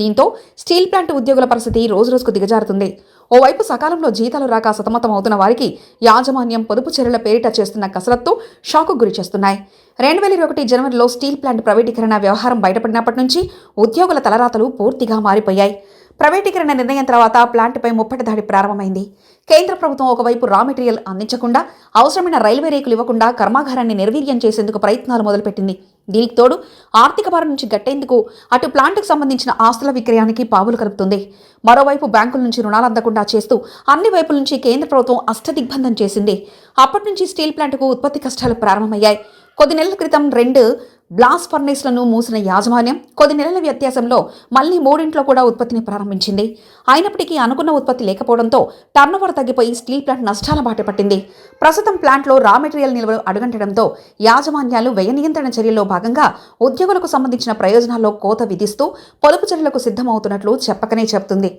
దీంతో steel plant ఉద్యోగుల పరిస్థితి రోజురోజుకు దిగజారుతుంది. ఓవైపు సకాలంలో జీతాలు రాక సతమతం అవుతున్న వారికి యాజమాన్యం పొదుపు చర్యల పేరిట చేస్తున్న కసరత్తు షాకు గురి చేస్తున్నాయి. రెండు వేల ఇరవై ఒకటి జనవరిలో స్టీల్ ప్లాంట్ ప్రైవేటీకరణ వ్యవహారం బయటపడినప్పటి నుంచి ఉద్యోగుల తలరాతలు పూర్తిగా మారిపోయాయి. ప్రైవేటీకరణ నిర్ణయం తర్వాత ప్లాంట్పై ముప్పటి దాడి ప్రారంభమైంది. కేంద్ర ప్రభుత్వం ఒకవైపు రా మెటీరియల్ అందించకుండా అవసరమైన రైల్వే రేకులు ఇవ్వకుండా కర్మాగారాన్ని నిర్వీర్యం చేసేందుకు ప్రయత్నాలు మొదలుపెట్టింది. దీనికి తోడు ఆర్థిక భారం నుంచి గట్టేందుకు అటు ప్లాంట్కు సంబంధించిన ఆస్తుల విక్రయానికి పావులు కలుపుతుంది. మరోవైపు బ్యాంకుల నుంచి రుణాలు అందకుండా చేస్తూ అన్ని వైపుల నుంచి కేంద్ర ప్రభుత్వం అష్టదిగ్బంధం చేసింది. అప్పటి నుంచి స్టీల్ ప్లాంట్కు ఉత్పత్తి కష్టాలు ప్రారంభమయ్యాయి. కొద్ది నెలల క్రితం రెండు బ్లాస్ట్ ఫర్నేస్లను మూసిన యాజమాన్యం కొద్ది నెలల వ్యత్యాసంలో మళ్ళీ మూడింట్లో కూడా ఉత్పత్తిని ప్రారంభించింది. అయినప్పటికీ అనుకున్న ఉత్పత్తి లేకపోవడంతో టర్నోవర్ తగ్గిపోయి స్టీల్ ప్లాంట్ నష్టాల బాట పట్టింది. ప్రస్తుతం ప్లాంట్లో రా మెటీరియల్ నిల్వలు అడుగంటడంతో యాజమాన్యాలు వ్యయ నియంత్రణ చర్యల్లో భాగంగా ఉద్యోగులకు సంబంధించిన ప్రయోజనాల్లో కోత విధిస్తూ పొదుపు చర్యలకు సిద్ధమవుతున్నట్లు చెప్పకనే చెబుతుంది